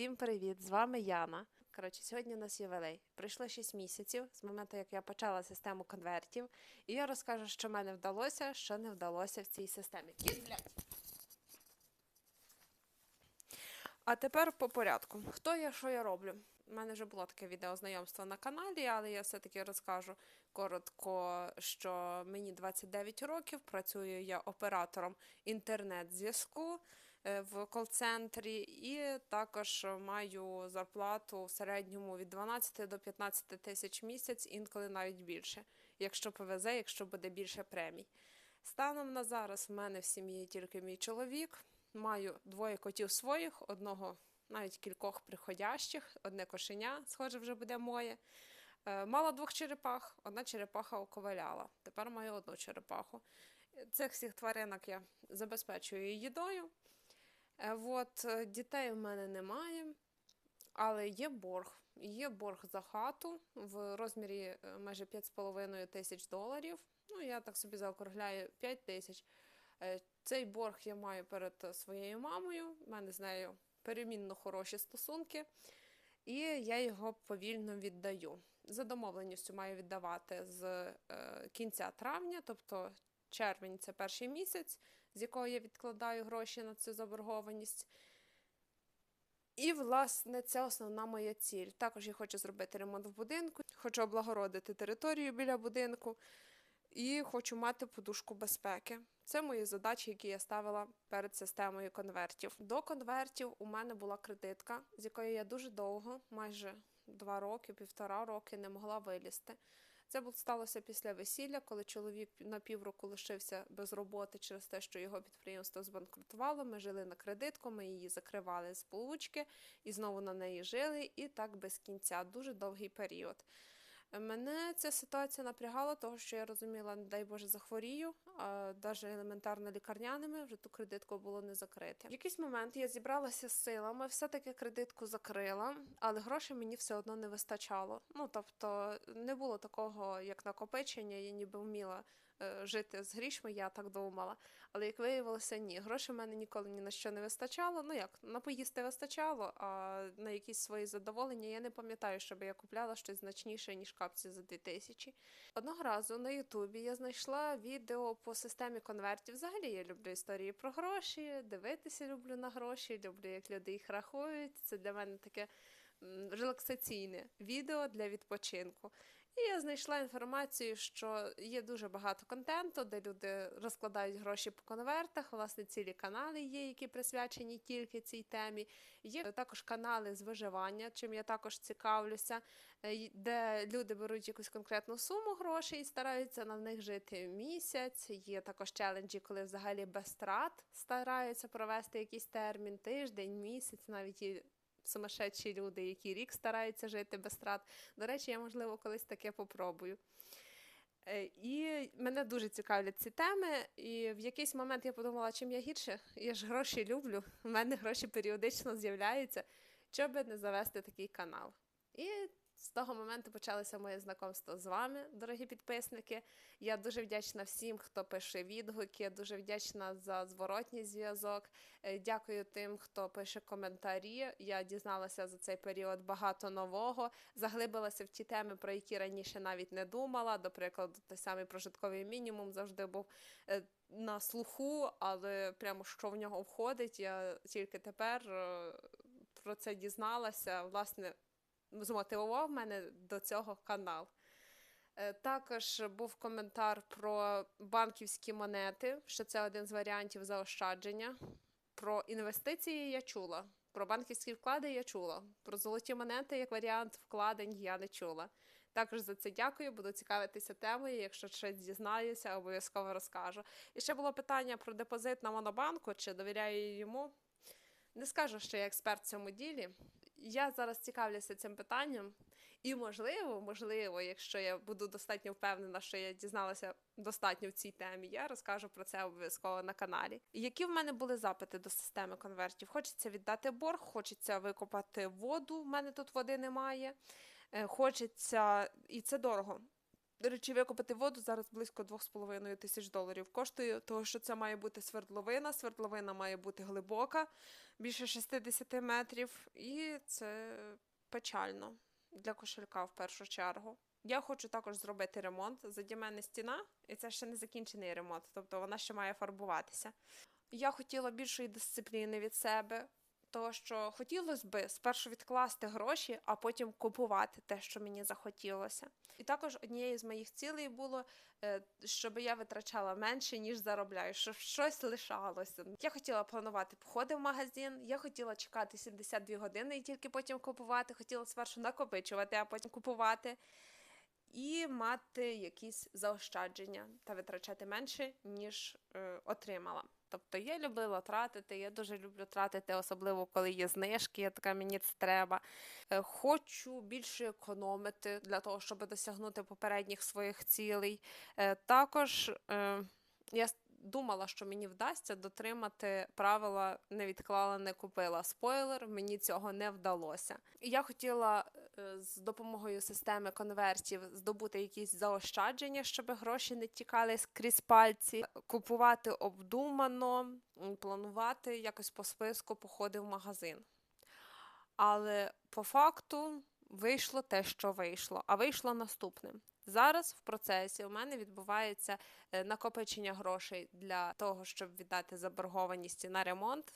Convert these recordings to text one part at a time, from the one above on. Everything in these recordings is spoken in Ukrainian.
Всім привіт! З вами Яна. Коротше, сьогодні у нас ювілей. Пройшло 6 місяців з моменту, як я почала систему конвертів, і я розкажу, що в мене вдалося, що не вдалося в цій системі. Кіт! А тепер по порядку. Хто я, що я роблю? У мене вже було таке відео знайомство на каналі, але я все-таки розкажу коротко, що мені 29 років, працюю я оператором інтернет-зв'язку в кол-центрі, і також маю зарплату в середньому від 12 до 15 тисяч місяць, інколи навіть більше, якщо повезе, якщо буде більше премій. Станом на зараз в мене в сім'ї тільки мій чоловік. Маю двоє котів своїх, одного навіть кількох приходящих, одне кошеня, схоже, вже буде моє. Е, Мала двох черепах, одна черепаха оковаляла. Тепер маю одну черепаху. Цих всіх тваринок я забезпечую їдою. Е, От, е, дітей в мене немає, але є борг. Є борг за хату в розмірі е, майже 5,5 тисяч доларів. Ну, я так собі заокругляю 5 тисяч. Цей борг я маю перед своєю мамою. У мене з нею перемінно хороші стосунки, і я його повільно віддаю. За домовленістю маю віддавати з кінця травня, тобто червень це перший місяць, з якого я відкладаю гроші на цю заборгованість. І, власне, це основна моя ціль. Також я хочу зробити ремонт в будинку, хочу облагородити територію біля будинку і хочу мати подушку безпеки. Це мої задачі, які я ставила перед системою конвертів. До конвертів у мене була кредитка, з якої я дуже довго, майже два роки, півтора роки, не могла вилізти. Це сталося після весілля, коли чоловік на півроку лишився без роботи через те, що його підприємство збанкрутувало. Ми жили на кредитку, ми її закривали з получки і знову на неї жили, і так без кінця. Дуже довгий період. Мене ця ситуація напрягала, того що я розуміла, не дай Боже, захворію, а навіть елементарно лікарняними вже ту кредитку було не закрити. В якийсь момент я зібралася з силами, все-таки кредитку закрила, але грошей мені все одно не вистачало. Ну тобто не було такого, як накопичення, я ніби вміла жити з грішми, я так думала. Але як виявилося, ні, грошей в мене ніколи ні на що не вистачало. Ну як на поїсти вистачало, а на якісь свої задоволення я не пам'ятаю, щоб я купляла щось значніше, ніж капці за 2000. Одного разу на Ютубі я знайшла відео по системі конвертів. Взагалі я люблю історії про гроші, дивитися люблю на гроші, люблю, як люди їх рахують. Це для мене таке релаксаційне відео для відпочинку. І я знайшла інформацію, що є дуже багато контенту, де люди розкладають гроші по конвертах. Власне, цілі канали є, які присвячені тільки цій темі. Є також канали з виживання, чим я також цікавлюся, е, де люди беруть якусь конкретну суму грошей і стараються на них жити місяць. Є також челенджі, коли взагалі без страт стараються провести якийсь термін, тиждень, місяць, навіть і сумасшедші люди, які рік стараються жити без страт. До речі, я, можливо, колись таке попробую. Е, І мене дуже цікавлять ці теми. І в якийсь момент я подумала, чим я гірше, я ж гроші люблю. в мене гроші періодично з'являються. Щоб не завести такий канал. І з того моменту почалося моє знайомство з вами, дорогі підписники. Я дуже вдячна всім, хто пише відгуки, дуже вдячна за зворотній зв'язок. Е, Дякую тим, хто пише коментарі. Я дізналася за цей період багато нового, заглибилася в ті теми, про які раніше навіть не думала. До прикладу, той самий прожитковий мінімум завжди був е, на слуху, але прямо що в нього входить, я тільки тепер е, про це дізналася. Власне, змотивував мене до цього канал. Е, Також був коментар про банківські монети, що це один з варіантів заощадження. Про інвестиції я чула. Про банківські вклади я чула. Про золоті монети як варіант вкладень я не чула. Також за це дякую, буду цікавитися темою. Якщо щось дізнаюся, обов'язково розкажу. І ще було питання про депозит на монобанку, чи довіряю йому. Не скажу, що я експерт в цьому ділі. Я зараз цікавлюся цим питанням, і можливо, можливо, якщо я буду достатньо впевнена, що я дізналася достатньо в цій темі, я розкажу про це обов'язково на каналі. Які в мене були запити до системи конвертів? Хочеться віддати борг, хочеться викопати воду. в мене тут води немає. Е, Хочеться, і це дорого. До речі, викопати воду зараз близько 2,5 тисяч доларів коштує, тому що це має бути свердловина. Свердловина має бути глибока, більше 60 метрів, і це печально для кошелька в першу чергу. Я хочу також зробити ремонт. Заді мене стіна, і це ще не закінчений ремонт, тобто вона ще має фарбуватися. Я хотіла більшої дисципліни від себе, того що хотілося би спершу відкласти гроші, а потім купувати те, що мені захотілося. І також однією з моїх цілей було, е, щоб я витрачала менше, ніж заробляю, щоб щось лишалося. Я хотіла планувати походи в магазин, я хотіла чекати 72 години і тільки потім купувати. Хотіла спершу накопичувати, а потім купувати. І мати якісь заощадження та витрачати менше, ніж е, отримала. Тобто я любила тратити, я дуже люблю тратити, особливо коли є знижки, я така мені це треба. Е, хочу більше економити для того, щоб досягнути попередніх своїх цілей. Е, також е, я думала, що мені вдасться дотримати правила не відклала, не купила. Спойлер, мені цього не вдалося. Я хотіла з допомогою системи конвертів здобути якісь заощадження, щоб гроші не тікали крізь пальці, купувати обдумано, планувати якось по списку походи в магазин. Але по факту вийшло те, що вийшло. А вийшло наступне. Зараз в процесі у мене відбувається е, накопичення грошей для того, щоб віддати заборгованість на ремонт.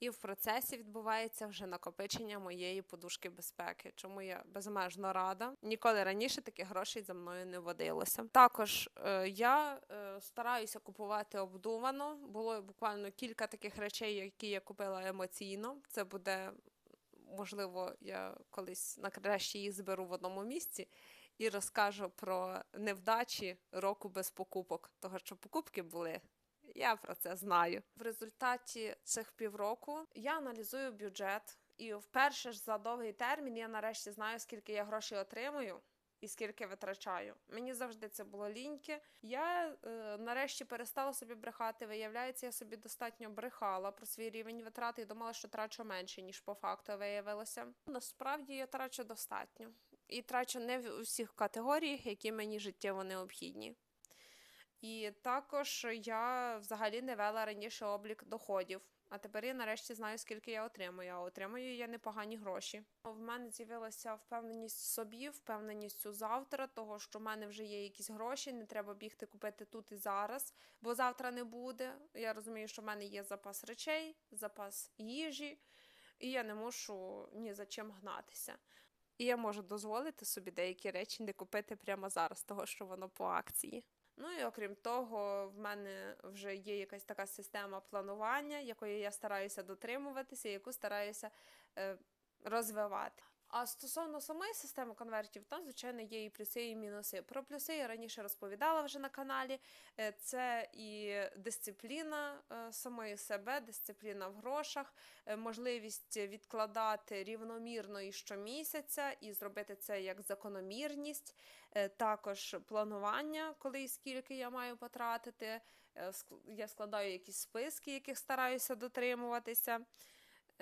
І в процесі відбувається вже накопичення моєї подушки безпеки, чому я безмежно рада. Ніколи раніше таких грошей за мною не водилося. Також е, я е, стараюся купувати обдумано. Було буквально кілька таких речей, які я купила емоційно. Це буде можливо, я колись нарешті їх зберу в одному місці і розкажу про невдачі року без покупок, того що покупки були. Я про це знаю. В результаті цих півроку я аналізую бюджет, і вперше ж за довгий термін я нарешті знаю, скільки я грошей отримую. І скільки витрачаю. Мені завжди це було ліньки. Я е, нарешті перестала собі брехати. Виявляється, я собі достатньо брехала про свій рівень витрат і думала, що трачу менше, ніж по факту виявилося. Насправді я трачу достатньо. І трачу не в усіх категоріях, які мені життєво необхідні. І також я взагалі не вела раніше облік доходів. А тепер я нарешті знаю, скільки я отримую. А отримую я непогані гроші. В мене з'явилася впевненість в собі, впевненість у завтра, того що в мене вже є якісь гроші, не треба бігти купити тут і зараз, бо завтра не буде. Я розумію, що в мене є запас речей, запас їжі, і я не мушу ні за чим гнатися. І я можу дозволити собі деякі речі не купити прямо зараз, того що воно по акції. Ну і окрім того, в мене вже є якась така система планування, якої я стараюся дотримуватися, яку стараюся е, розвивати. А стосовно самої системи конвертів, там, звичайно, є і плюси, і мінуси. Про плюси я раніше розповідала вже на каналі. Е, Це і дисципліна е, самої себе, дисципліна в грошах, е, можливість відкладати рівномірно і щомісяця, і зробити це як закономірність. Також планування, коли і скільки я маю потратити. Я складаю якісь списки, яких стараюся дотримуватися.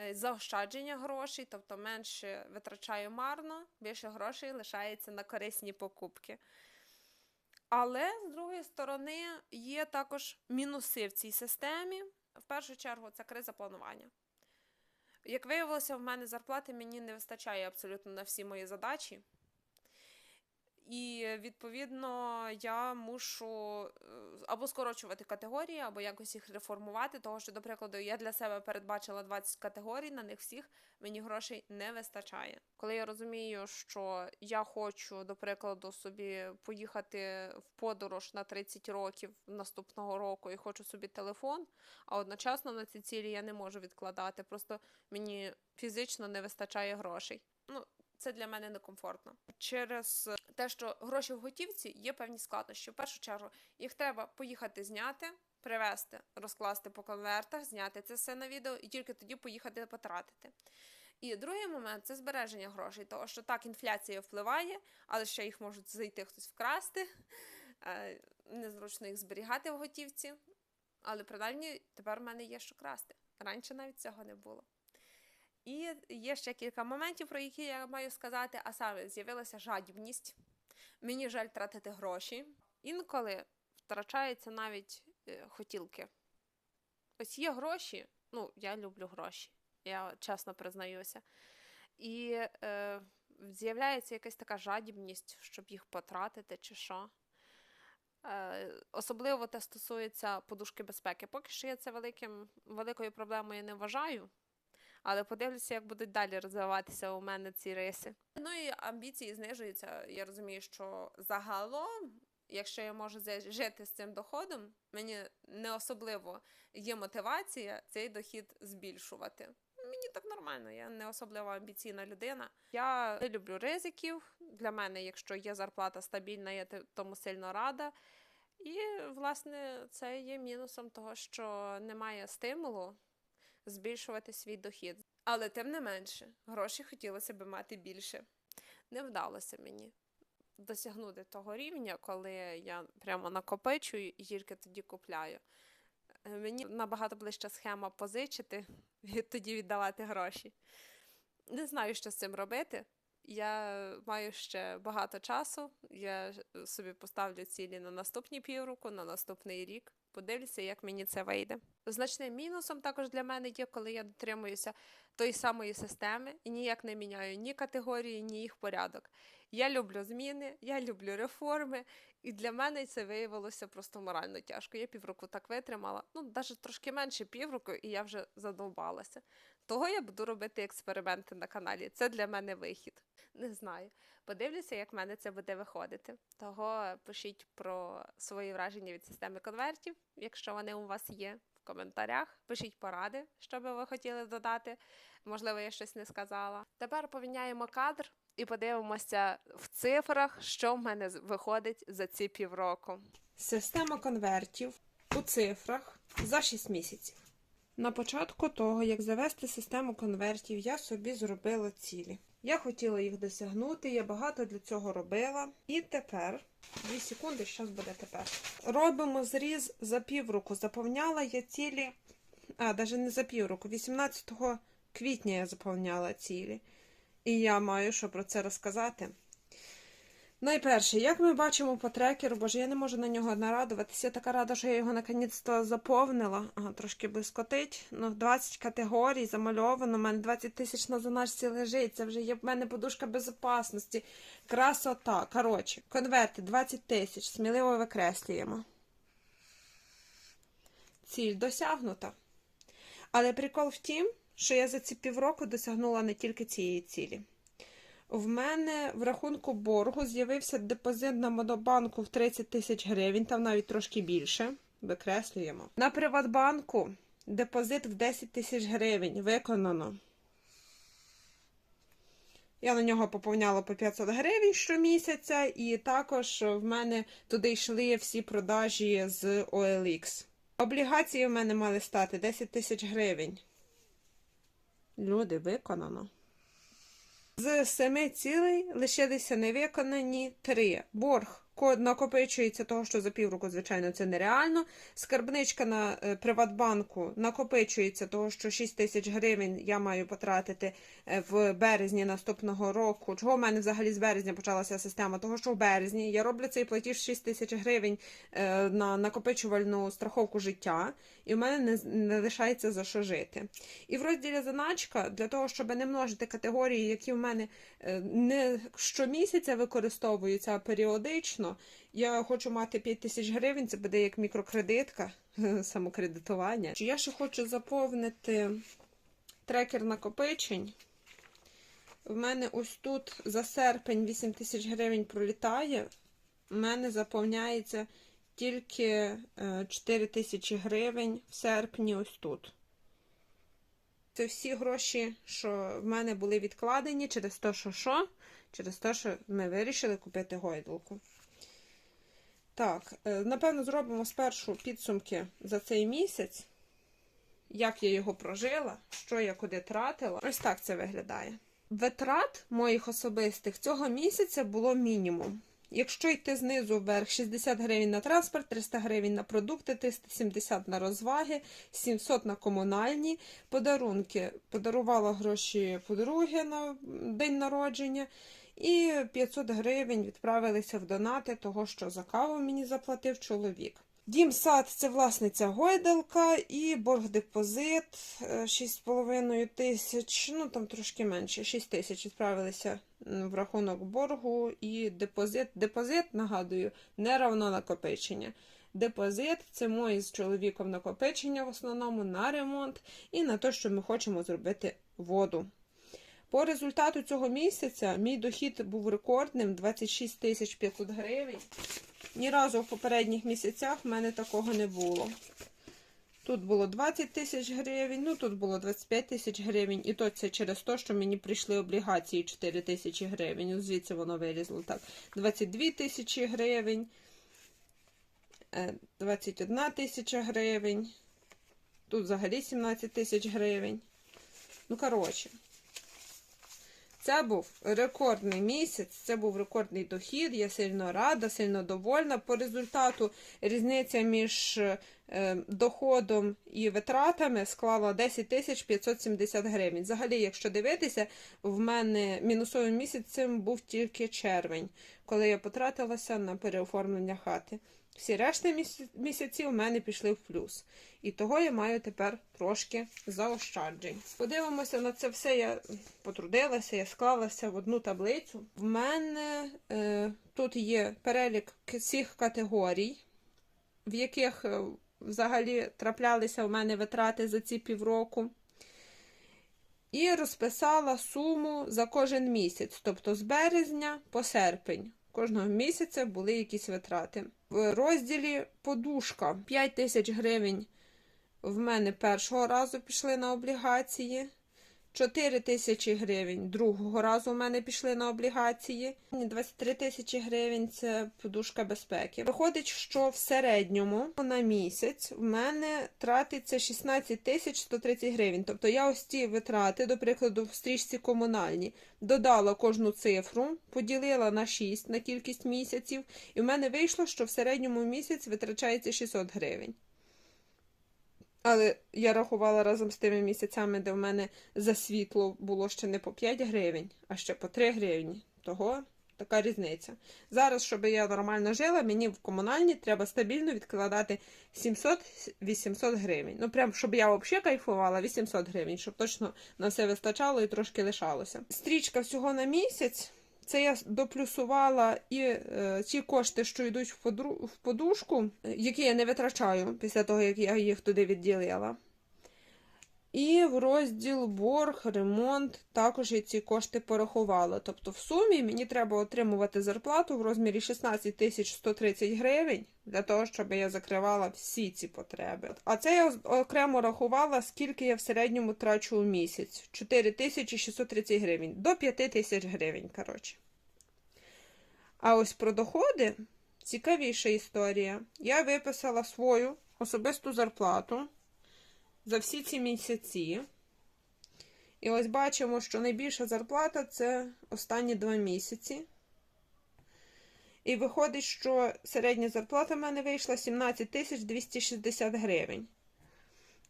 Е, Заощадження грошей, тобто менше витрачаю марно, більше грошей лишається на корисні покупки. Але з другої сторони є також мінуси в цій системі. В першу чергу це криза планування. Як виявилося, в мене зарплати мені не вистачає абсолютно на всі мої задачі. І відповідно я мушу е, або скорочувати категорії, або якось їх реформувати. Того що, до прикладу, я для себе передбачила 20 категорій, на них всіх мені грошей не вистачає. Коли я розумію, що я хочу, до прикладу, собі поїхати в подорож на 30 років наступного року і хочу собі телефон, а одночасно на ці цілі я не можу відкладати. Просто мені фізично не вистачає грошей. Ну, це для мене некомфортно. Через те, що гроші в готівці є певні складнощі. В першу чергу їх треба поїхати зняти, привезти, розкласти по конвертах, зняти це все на відео і тільки тоді поїхати потратити. І другий момент це збереження грошей, тому що так інфляція впливає, але ще їх можуть зайти хтось вкрасти, е, незручно їх зберігати в готівці. Але принаймні тепер в мене є що красти. Раніше навіть цього не було. І є ще кілька моментів, про які я маю сказати, а саме з'явилася жадібність. Мені жаль тратити гроші. Інколи втрачаються навіть е, хотілки. Ось є гроші, ну, я люблю гроші, я чесно признаюся. І е, з'являється якась така жадібність, щоб їх потратити чи що. Е, особливо це стосується подушки безпеки. Поки що я це великим, великою проблемою не вважаю, але подивлюся, як будуть далі розвиватися у мене ці риси. Ну і амбіції знижуються. Я розумію, що загалом, якщо я можу жити з цим доходом, мені не особливо є мотивація цей дохід збільшувати. Мені так нормально, я не особливо амбіційна людина. Я не люблю ризиків. Для мене, якщо є зарплата стабільна, я тому сильно рада. І, власне, це є мінусом того, що немає стимулу збільшувати свій дохід. Але тим не менше, гроші хотілося б мати більше. Не вдалося мені досягнути того рівня, коли я прямо накопичую і тільки тоді купляю. Е, Мені набагато ближча схема позичити і тоді віддавати гроші. Не знаю, що з цим робити. Я маю ще багато часу. Я собі поставлю цілі на наступні півроку, на наступний рік. Подивлюся, як мені це вийде. Значним мінусом також для мене є, коли я дотримуюся тої самої системи і ніяк не міняю ні категорії, ні їх порядок. Я люблю зміни, я люблю реформи, і для мене це виявилося просто морально тяжко. Я півроку так витримала, ну навіть трошки менше півроку, і я вже задовбалася. Того я буду робити експерименти на каналі. Це для мене вихід. Не знаю. Подивлюся, як в мене це буде виходити. Того пишіть про свої враження від системи конвертів, якщо вони у вас є в коментарях. Пишіть поради, що би ви хотіли додати. Можливо, я щось не сказала. Тепер поміняємо кадр і подивимося в цифрах, що в мене виходить за ці півроку. Система конвертів у цифрах за 6 місяців. На початку того, як завести систему конвертів, я собі зробила цілі. Я хотіла їх досягнути, я багато для цього робила. І тепер, 2 секунди, що буде тепер. Робимо зріз за півроку. Заповняла я цілі, а, навіть не за півроку, 18 квітня я заповняла цілі. І я маю що про це розказати. Найперше, як ми бачимо по трекеру, боже, я не можу на нього нарадуватися. Я така рада, що я його наконець-то заповнила. Ага, трошки блискотить. Ну, 20 категорій замальовано. У мене 20 тисяч на заначці лежить. Це вже є в мене подушка безпечності. Красота. Коротше, конверти 20 тисяч. Сміливо викреслюємо. Ціль досягнута. Але прикол в тім, що я за ці півроку досягнула не тільки цієї цілі. В мене в рахунку боргу з'явився депозит на Монобанку в 30 тисяч гривень, там навіть трошки більше. Викреслюємо. На Приватбанку депозит в 10 тисяч гривень виконано. Я на нього поповняла по 500 гривень щомісяця, і також в мене туди йшли всі продажі з OLX. Облігації в мене мали стати 10 тисяч гривень. Люди, виконано. З семи цілей лишилися невиконані три. Борг накопичується того, що за півроку, звичайно, це нереально. Скарбничка на е, Приватбанку накопичується того, що 6 тисяч гривень я маю потратити е, в березні наступного року. Чого в мене взагалі з березня почалася система? Того, що в березні я роблю цей платіж 6 тисяч гривень е, на накопичувальну страховку життя, і в мене не, не лишається за що жити. І в розділі заначка для того, щоб не множити категорії, які в мене не щомісяця використовуються, а періодично, я хочу мати 5 тисяч гривень, це буде як мікрокредитка, самокредитування. Я ще хочу заповнити трекер накопичень. В мене ось тут за серпень 8 тисяч гривень пролітає. У мене заповняється тільки е, 4 тисячі гривень в серпні ось тут. Це всі гроші, що в мене були відкладені через те, що що? Через те, що ми вирішили купити гойдалку. Так, е, напевно, зробимо спершу підсумки за цей місяць. Як я його прожила, що я куди тратила. Ось так це виглядає. Витрат моїх особистих цього місяця було мінімум. Якщо йти знизу вверх, 60 гривень на транспорт, 300 гривень на продукти, 370 на розваги, 700 на комунальні подарунки. Подарувала гроші подруги на день народження. І 500 гривень відправилися в донати того, що за каву мені заплатив чоловік. Дім сад це власниця гойдалка і борг депозит е, 6,5 тисяч, ну там трошки менше, 6 тисяч відправилися в рахунок боргу і депозит. Депозит, нагадую, не равно накопичення. Депозит це мої з чоловіком накопичення в основному на ремонт і на те, що ми хочемо зробити воду. По результату цього місяця мій дохід був рекордним 26 тисяч 500 гривень. Ні разу в попередніх місяцях в мене такого не було. Тут було 20 тисяч гривень, ну тут було 25 тисяч гривень, і то це через те, що мені прийшли облігації 4 тисячі гривень. Звідси воно вилізло так. 22 тисячі гривень, е, 21 тисяча гривень. Тут взагалі 17 тисяч гривень. Ну, коротше. Це був рекордний місяць, це був рекордний дохід. Я сильно рада, сильно довольна. По результату різниця між е, доходом і витратами склала 10 тисяч 570 гривень. Взагалі, якщо дивитися, в мене мінусовим місяцем був тільки червень, коли я потратилася на переоформлення хати. Всі решти місяці- у мене пішли в плюс. І того я маю тепер трошки заощаджень. Подивимося на це все. Я потрудилася, я склалася в одну таблицю. В мене е, тут є перелік всіх категорій, в яких е, взагалі траплялися в мене витрати за ці півроку. І розписала суму за кожен місяць, тобто з березня по серпень. Кожного місяця були якісь витрати. В розділі подушка 5 тисяч гривень в мене першого разу пішли на облігації. 4 тисячі гривень другого разу в мене пішли на облігації. 23 тисячі гривень це подушка безпеки. Виходить, що в середньому на місяць в мене тратиться 16 тисяч 130 гривень. Тобто я ось ці витрати, до прикладу, в стрічці комунальні, додала кожну цифру, поділила на 6 на кількість місяців, і в мене вийшло, що в середньому місяць витрачається 600 гривень. Але я рахувала разом з тими місяцями, де в мене за світло було ще не по 5 гривень, а ще по 3 гривні. Того така різниця. Зараз, щоб я нормально жила, мені в комунальні треба стабільно відкладати 700-800 гривень. Ну, прям, щоб я взагалі кайфувала, 800 гривень, щоб точно на все вистачало і трошки лишалося. Стрічка всього на місяць. Це я доплюсувала і е, ті кошти, що йдуть в, подушку, е, які я не витрачаю після того, як я їх туди відділила. І в розділ борг, ремонт також я ці кошти порахувала. Тобто в сумі мені треба отримувати зарплату в розмірі 16 тисяч 130 гривень для того, щоб я закривала всі ці потреби. А це я окремо рахувала, скільки я в середньому трачу у місяць. 4 тисячі 630 гривень. До 5 тисяч гривень, коротше. А ось про доходи цікавіша історія. Я виписала свою особисту зарплату за всі ці місяці. І ось бачимо, що найбільша зарплата це останні два місяці. І виходить, що середня зарплата в мене вийшла 17 тисяч 260 гривень.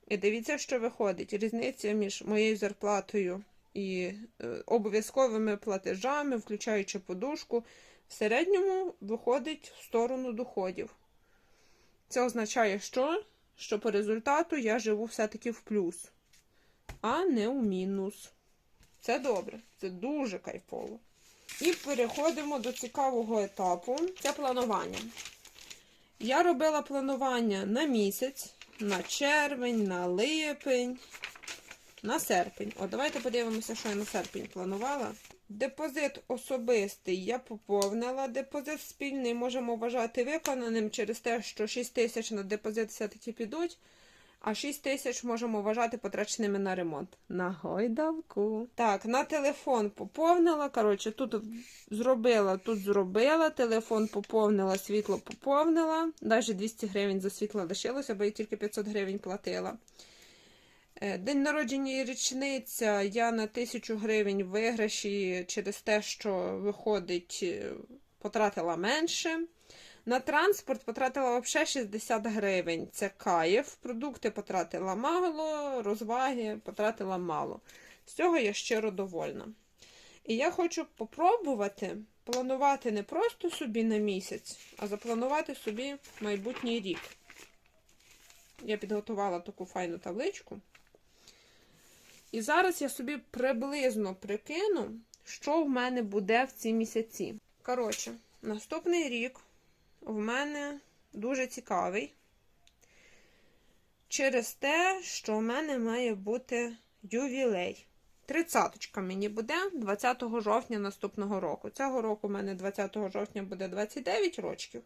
І дивіться, що виходить. Різниця між моєю зарплатою і е, обов'язковими платежами, включаючи подушку, в середньому виходить в сторону доходів. Це означає, що? Що по результату я живу все-таки в плюс, а не у мінус. Це добре, це дуже кайфово. І переходимо до цікавого етапу це планування. Я робила планування на місяць, на червень, на липень, на серпень. О, давайте подивимося, що я на серпень планувала. Депозит особистий я поповнила. Депозит спільний можемо вважати виконаним через те, що 6 тисяч на депозит все-таки підуть, а 6 тисяч можемо вважати потраченими на ремонт. На гойдалку. Так, на телефон поповнила. Коротше, тут зробила, тут зробила. Телефон поповнила, світло поповнила. Навіть 200 гривень за світло лишилося, бо я тільки 500 гривень платила. Е, День народження і річниця. Я на 1000 гривень виграші через те, що виходить, е, потратила менше. На транспорт потратила взагалі 60 гривень. Це кайф. Продукти потратила мало, розваги потратила мало. З цього я щиро довольна. І я хочу попробувати планувати не просто собі на місяць, а запланувати собі майбутній рік. Я підготувала таку файну табличку. І зараз я собі приблизно прикину, що в мене буде в ці місяці. Коротше, наступний рік в мене дуже цікавий. Через те, що в мене має бути ювілей. Тридцяточка мені буде 20 жовтня наступного року. Цього року в мене 20 жовтня буде 29 років,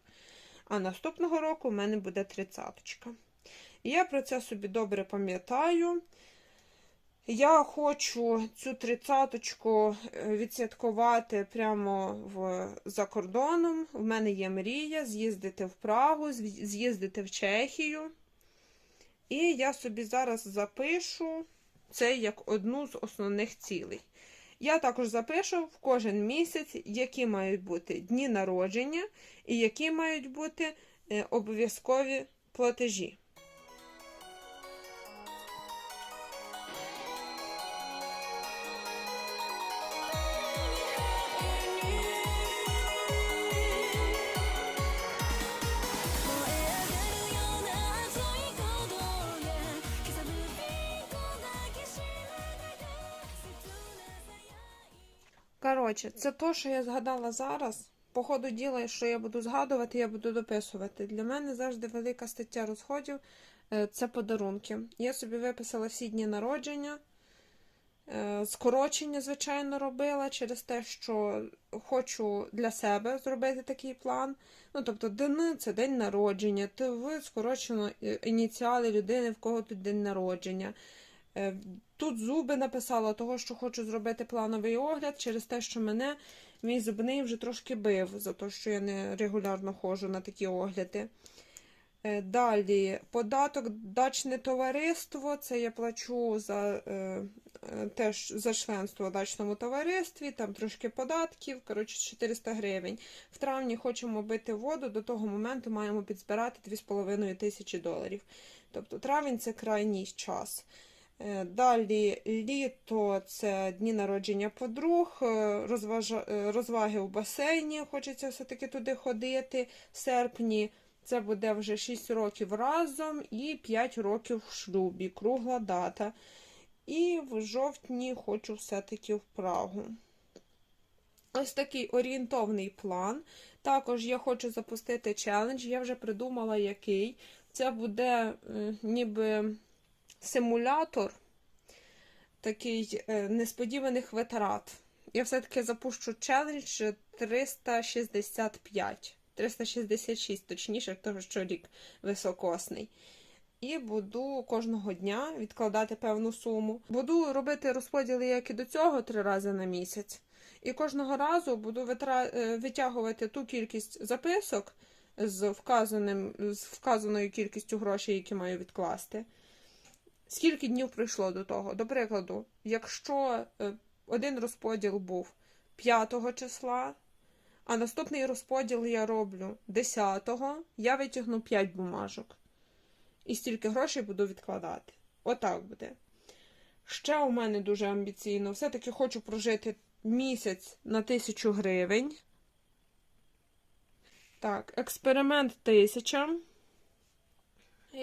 а наступного року в мене буде тридцяточка. І я про це собі добре пам'ятаю. Я хочу цю тридцяточку е, відсвяткувати прямо в, за кордоном. У мене є мрія з'їздити в Прагу, з'їздити в Чехію. І я собі зараз запишу це як одну з основних цілей. Я також запишу в кожен місяць, які мають бути дні народження і які мають бути е, обов'язкові платежі. Коротше, це то, що я згадала зараз. По ходу діла, що я буду згадувати, я буду дописувати. Для мене завжди велика стаття розходів е, це подарунки. Я собі виписала всі дні народження. Е, Скорочення, звичайно, робила через те, що хочу для себе зробити такий план. Ну, тобто, ДН це день народження, ТВ скорочено е, ініціали людини, в кого тут день народження. Тут зуби написала того, що хочу зробити плановий огляд через те, що мене мій зубний вже трошки бив за те, що я не регулярно ходжу на такі огляди. Е, Далі, податок дачне товариство. Це я плачу за, е, е, теж за членство в дачному товаристві, там трошки податків, коротше 400 гривень. В травні хочемо бити воду, до того моменту маємо підзбирати 2,5 тисячі доларів. Тобто травень це крайній час. Е, Далі літо це дні народження подруг, е, е, розваги в басейні, хочеться все-таки туди ходити. В серпні це буде вже 6 років разом і 5 років в шлюбі, кругла дата. І в жовтні хочу все-таки в Прагу. Ось такий орієнтовний план. Також я хочу запустити челендж, я вже придумала який. Це буде ніби симулятор такий е, несподіваних витрат. Я все-таки запущу челендж 365. 366, точніше, тому що рік високосний. І буду кожного дня відкладати певну суму. Буду робити розподіли, як і до цього, три рази на місяць. І кожного разу буду витра... е, витягувати ту кількість записок з, вказаним... з вказаною кількістю грошей, які маю відкласти. Скільки днів пройшло до того? До прикладу, якщо е, один розподіл був 5 числа, а наступний розподіл я роблю 10-го, я витягну 5 бумажок. І стільки грошей буду відкладати. Отак буде. Ще у мене дуже амбіційно. Все-таки хочу прожити місяць на тисячу гривень. Так, експеримент тисяча.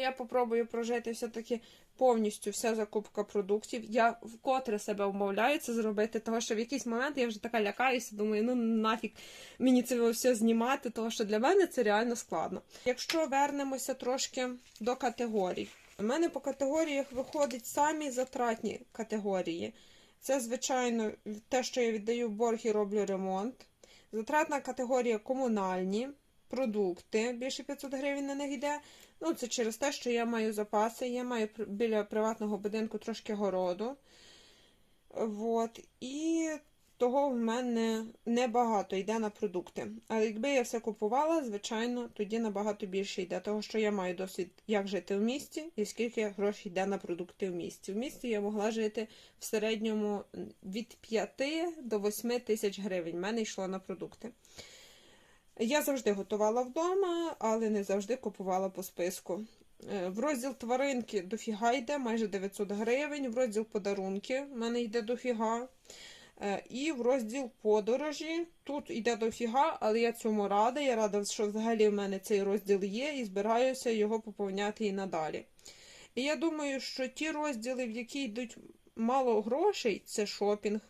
Я попробую прожити все-таки повністю вся закупка продуктів. Я вкотре себе вмовляю це зробити, тому що в якийсь момент я вже така лякаюся, думаю, ну нафіг мені це все знімати, тому що для мене це реально складно. Якщо вернемося трошки до категорій. У мене по категоріях виходять самі затратні категорії. Це, звичайно, те, що я віддаю борг і роблю ремонт. Затратна категорія комунальні, продукти, більше 500 гривень на них йде. Ну, це через те, що я маю запаси, я маю біля приватного будинку трошки городу. Вот. І того в мене небагато йде на продукти. Але якби я все купувала, звичайно, тоді набагато більше йде, того що я маю досвід, як жити в місті і скільки грошей йде на продукти в місті. В місті я могла жити в середньому від 5 до 8 тисяч гривень. В мене йшло на продукти. Я завжди готувала вдома, але не завжди купувала по списку. Е, В розділ тваринки дофіга йде, майже 900 гривень. В розділ подарунки в мене йде дофіга. Е, І в розділ подорожі. Тут йде дофіга, але я цьому рада. Я рада, що взагалі в мене цей розділ є, і збираюся його поповняти і надалі. І я думаю, що ті розділи, в які йдуть мало грошей, це шопінг,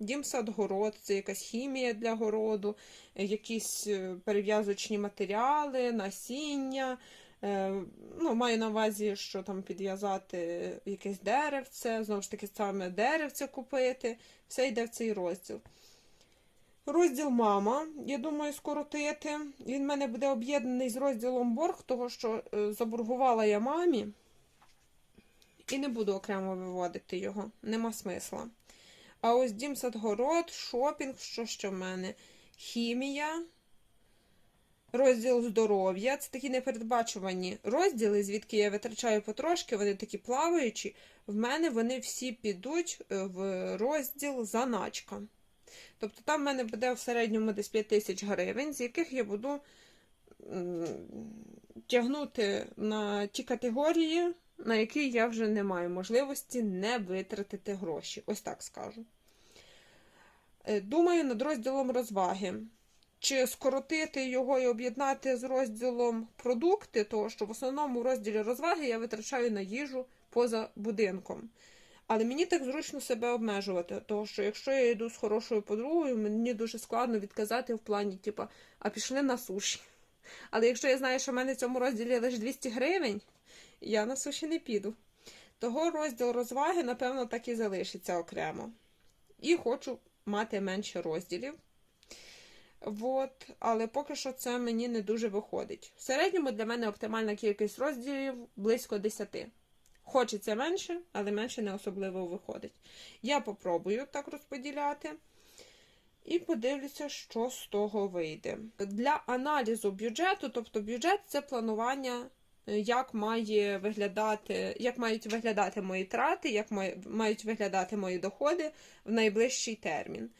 дім садгород, це якась хімія для городу, е, якісь е, перев'язочні матеріали, насіння. Е, Ну, маю на увазі, що там підв'язати якесь деревце, знову ж таки, саме деревце купити. Все йде в цей розділ. Розділ мама, я думаю, скоротити. Він в мене буде об'єднаний з розділом борг, того що заборгувала я мамі. І не буду окремо виводити його, нема смисла. А ось дім садгород, шопінг, що ще в мене? Хімія, розділ здоров'я. Це такі непередбачувані розділи, звідки я витрачаю потрошки, вони такі плаваючі. В мене вони всі підуть е, в розділ заначка. Тобто там в мене буде в середньому десь 5 тисяч гривень, з яких я буду тягнути на ті категорії, на які я вже не маю можливості не витратити гроші. Ось так скажу. Е, Думаю над розділом розваги. Чи скоротити його і об'єднати з розділом продукти, тому що в основному в розділі розваги я витрачаю на їжу поза будинком. Але мені так зручно себе обмежувати, тому що якщо я йду з хорошою подругою, мені дуже складно відказати в плані, типу, а пішли на суші. Але якщо я знаю, що в мене в цьому розділі лише 200 гривень, я на суші не піду. Того розділ розваги, напевно, так і залишиться окремо. І хочу мати менше розділів. От, але поки що це мені не дуже виходить. В середньому для мене оптимальна кількість розділів близько 10. Хочеться менше, але менше не особливо виходить. Я попробую так розподіляти. І подивлюся, що з того вийде. Для аналізу бюджету, тобто бюджет це планування, як має виглядати, як мають виглядати мої трати, як мають виглядати мої доходи в найближчий термін.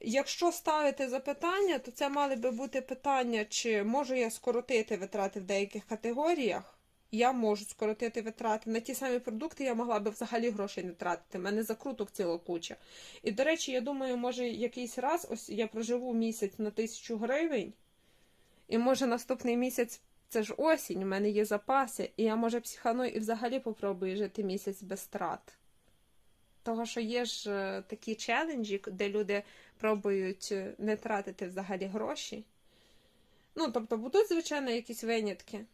Якщо ставити запитання, то це мали би бути питання, чи можу я скоротити витрати в деяких категоріях. Я можу скоротити витрати на ті самі продукти, я могла би взагалі грошей не тратити. У мене закруток ціла куча. І, до речі, я думаю, може якийсь раз ось я проживу місяць на тисячу гривень, і може наступний місяць це ж осінь, у мене є запаси, і я може психаную і взагалі попробую жити місяць без страт. Того, що є ж е, такі челенджі, де люди пробують е, не тратити взагалі гроші. Ну, тобто, будуть, звичайно, якісь винятки.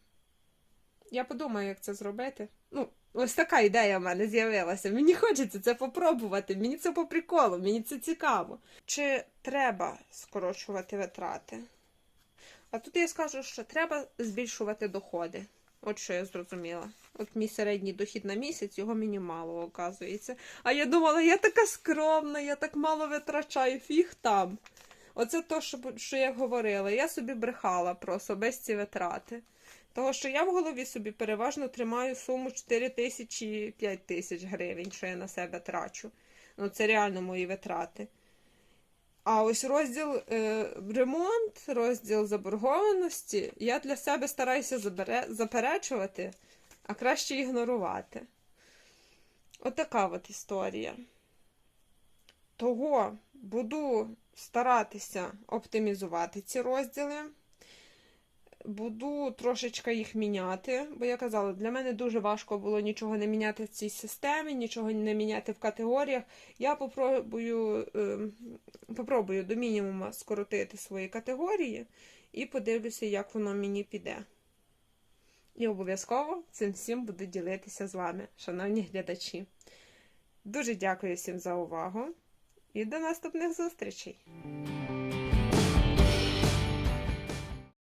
Я подумаю, як це зробити. Ну, ось така ідея в мене з'явилася. Мені хочеться це попробувати, мені це по приколу, мені це цікаво. Чи треба скорочувати витрати? А тут я скажу, що треба збільшувати доходи. От що я зрозуміла. От мій середній дохід на місяць, його мені мало, оказується. А я думала, я така скромна, я так мало витрачаю, фіг там. Оце то, що, що я говорила. Я собі брехала про особисті витрати. Того, що я в голові собі переважно тримаю суму 4 тисячі 5 тисяч гривень, що я на себе трачу. Ну, це реально мої витрати. А ось розділ е, ремонт, розділ заборгованості, я для себе стараюся забере, заперечувати, а краще ігнорувати. Отака от історія. Того буду старатися оптимізувати ці розділи. Буду трошечки їх міняти, бо я казала, для мене дуже важко було нічого не міняти в цій системі, нічого не міняти в категоріях. Я попробую, е, попробую до мінімуму скоротити свої категорії і подивлюся, як воно мені піде. І обов'язково цим всім буду ділитися з вами, шановні глядачі. Дуже дякую всім за увагу і до наступних зустрічей!